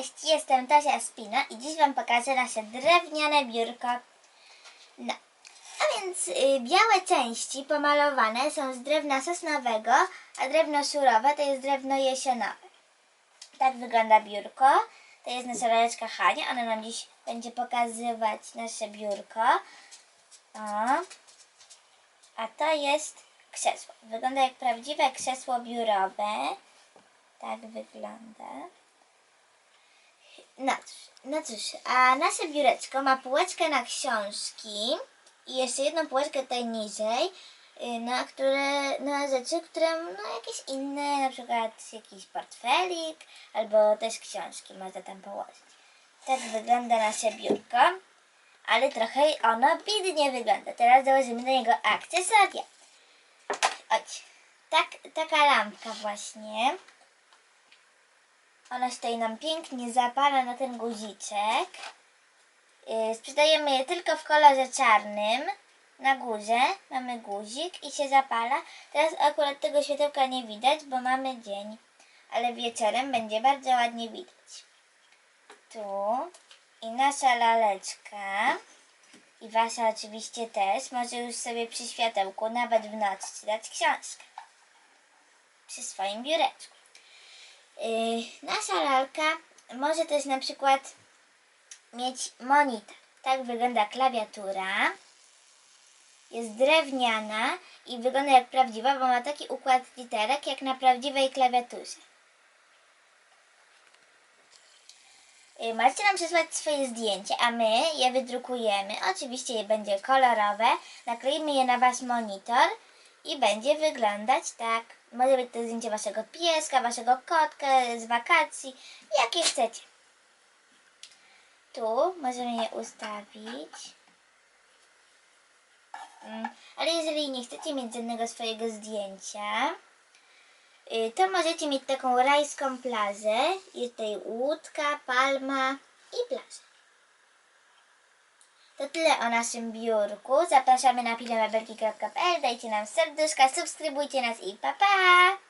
Cześć, jestem Tosia Spino i dziś Wam pokażę nasze drewniane biurko. No, a więc y, białe części pomalowane są z drewna sosnowego, a drewno surowe to jest drewno jesionowe. Tak wygląda biurko. To jest nasza laleczka Hania, ona nam dziś będzie pokazywać nasze biurko. O. A to jest krzesło. Wygląda jak prawdziwe krzesło biurowe. Tak wygląda. No cóż, no cóż, a nasze biureczko ma półeczkę na książki i jeszcze jedną półeczkę tutaj niżej, y, na które, na rzeczy, które, no jakieś inne, na przykład jakiś portfelik, albo też książki można tam położyć. Tak wygląda nasze biurko, ale trochę ono biednie wygląda. Teraz dołożymy do niego akcesoria. Chodź, tak, taka lampka właśnie. Ona stoi nam pięknie zapala na ten guziczek. Yy, sprzedajemy je tylko w kolorze czarnym. Na górze mamy guzik i się zapala. Teraz akurat tego światełka nie widać, bo mamy dzień. Ale wieczorem będzie bardzo ładnie widać. Tu i nasza laleczka. I wasza oczywiście też. Może już sobie przy światełku, nawet w nocy, czytać książkę. Przy swoim biureczku. Yy, nasza lalka może też na przykład mieć monitor. Tak wygląda klawiatura. Jest drewniana i wygląda jak prawdziwa, bo ma taki układ literek jak na prawdziwej klawiaturze. Yy, Możecie nam przesłać swoje zdjęcie, a my je wydrukujemy. Oczywiście je będzie kolorowe. Nakleimy je na wasz monitor i będzie wyglądać tak. Może być to zdjęcie waszego pieska, waszego kotka z wakacji, jakie chcecie. Tu możemy je ustawić. Mm, Ale jeżeli nie chcecie mieć żadnego swojego zdjęcia, y, to możecie mieć taką rajską plażę. Jest tutaj łódka, palma i plaża. To tyle o naszym biurku. Zapraszamy na pilemebelki.pl, dajcie nam serduszka, subskrybujcie nas i pa pa!